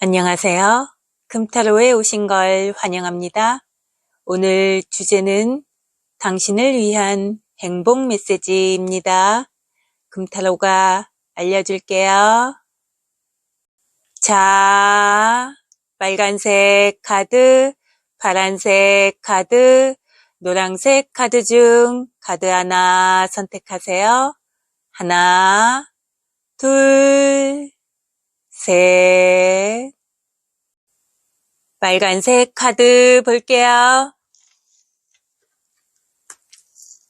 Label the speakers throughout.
Speaker 1: 안녕하세요. 금타로에 오신 걸 환영합니다. 오늘 주제는 당신을 위한 행복 메시지입니다. 금타로가 알려줄게요. 자, 빨간색 카드, 파란색 카드, 노란색 카드 중 카드 하나 선택하세요. 하나, 둘, 셋. 빨간색 카드 볼게요.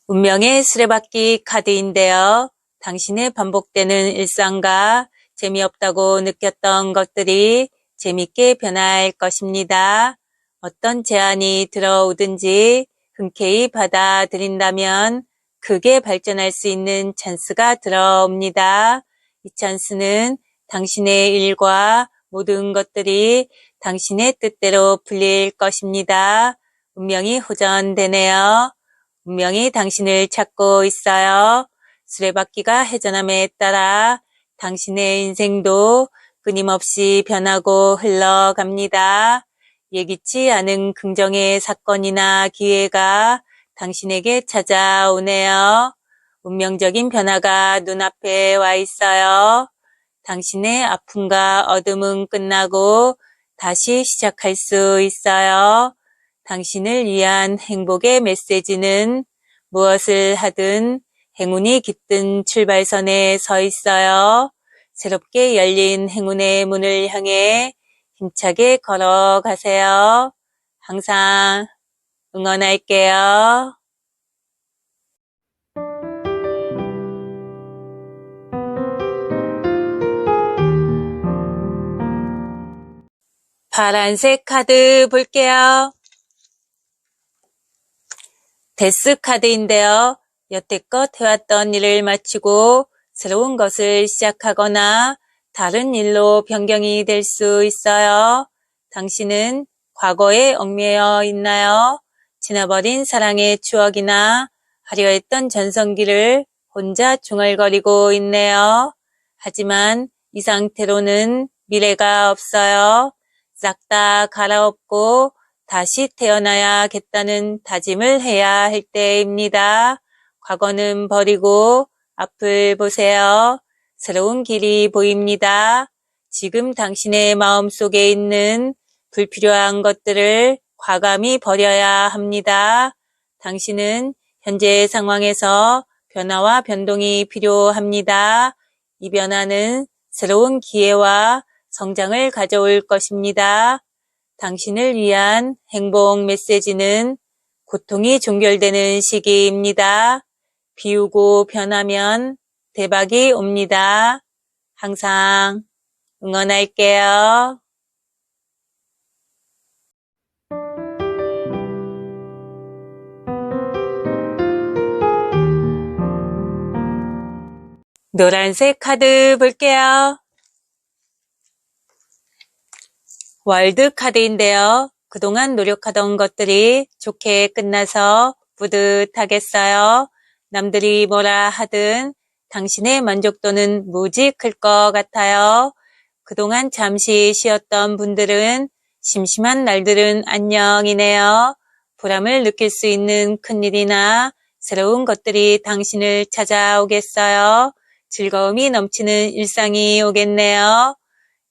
Speaker 1: 운명의 수레바퀴 카드인데요. 당신의 반복되는 일상과 재미없다고 느꼈던 것들이 재밌게 변할 것입니다. 어떤 제안이 들어오든지 흔쾌히 받아들인다면 크게 발전할 수 있는 찬스가 들어옵니다. 이 찬스는 당신의 일과 모든 것들이 당신의 뜻대로 풀릴 것입니다. 운명이 호전되네요. 운명이 당신을 찾고 있어요. 수레바퀴가 회전함에 따라 당신의 인생도 끊임없이 변하고 흘러갑니다. 예기치 않은 긍정의 사건이나 기회가 당신에게 찾아오네요. 운명적인 변화가 눈앞에 와 있어요. 당신의 아픔과 어둠은 끝나고 다시 시작할 수 있어요. 당신을 위한 행복의 메시지는 무엇을 하든 행운이 깃든 출발선에 서 있어요. 새롭게 열린 행운의 문을 향해 힘차게 걸어가세요. 항상 응원할게요. 파란색 카드 볼게요. 데스 카드인데요. 여태껏 해왔던 일을 마치고 새로운 것을 시작하거나 다른 일로 변경이 될 수 있어요. 당신은 과거에 얽매여 있나요? 지나버린 사랑의 추억이나 하려 했던 전성기를 혼자 중얼거리고 있네요. 하지만 이 상태로는 미래가 없어요. 싹 다 갈아엎고 다시 태어나야겠다는 다짐을 해야 할 때입니다. 과거는 버리고 앞을 보세요. 새로운 길이 보입니다. 지금 당신의 마음 속에 있는 불필요한 것들을 과감히 버려야 합니다. 당신은 현재 상황에서 변화와 변동이 필요합니다. 이 변화는 새로운 기회와 성장을 가져올 것입니다. 당신을 위한 행복 메시지는 고통이 종결되는 시기입니다. 비우고 변하면 대박이 옵니다. 항상 응원할게요. 노란색 카드 볼게요. 월드 카드인데요. 그동안 노력하던 것들이 좋게 끝나서 뿌듯하겠어요. 남들이 뭐라 하든 당신의 만족도는 무지 클 것 같아요. 그동안 잠시 쉬었던 분들은 심심한 날들은 안녕이네요. 보람을 느낄 수 있는 큰일이나 새로운 것들이 당신을 찾아오겠어요. 즐거움이 넘치는 일상이 오겠네요.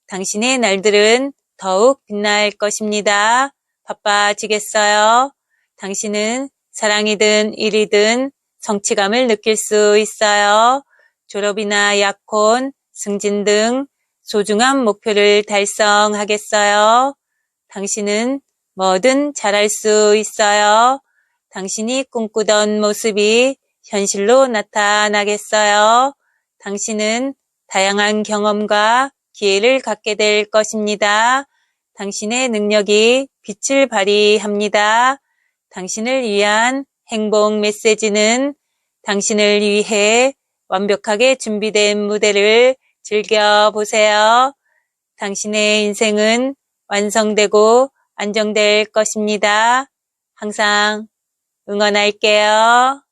Speaker 1: 당신의 날들은 더욱 빛날 것입니다. 바빠지겠어요. 당신은 사랑이든 일이든 성취감을 느낄 수 있어요. 졸업이나 약혼, 승진 등 소중한 목표를 달성하겠어요. 당신은 뭐든 잘할 수 있어요. 당신이 꿈꾸던 모습이 현실로 나타나겠어요. 당신은 다양한 경험과 기회를 갖게 될 것입니다. 당신의 능력이 빛을 발휘합니다. 당신을 위한 행복 메시지는 당신을 위해 완벽하게 준비된 무대를 즐겨보세요. 당신의 인생은 완성되고 안정될 것입니다. 항상 응원할게요.